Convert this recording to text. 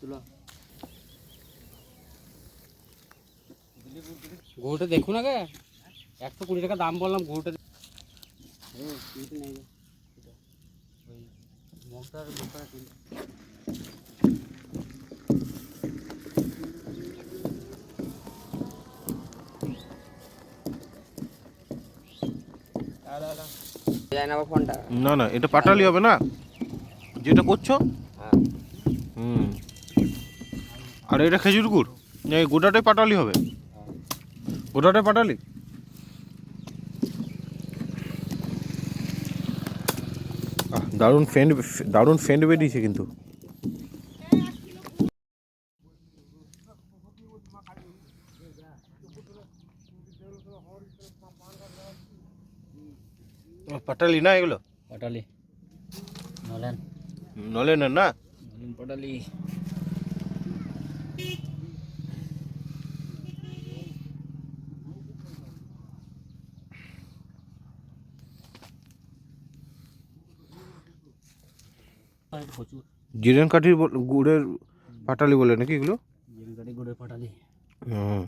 তুলো দেখুন আগে। একশো কুড়ি টাকা দাম বললাম যায় না ফোনটা না না এটা পাটালি হবে না? যেটা করছ? হ্যাঁ। হুম। আর এটা খেজুর গুড়? না এই গোটাটাই পাটালি হবে। গোটাটাই পাটালি? দারুণ ফেন্ড দারুণ ফেন্ড বেরিয়েছে কিন্তু। পাটালি না এগুলো? পাটালি। নলেন। নলেনের না? নলেন পটালি। প্রচুর জিরেন কাঠির গুড়ের পাটালি বলে নাকি এগুলো? জিরেন কাঠি গুড়ের পাটালি। হুম।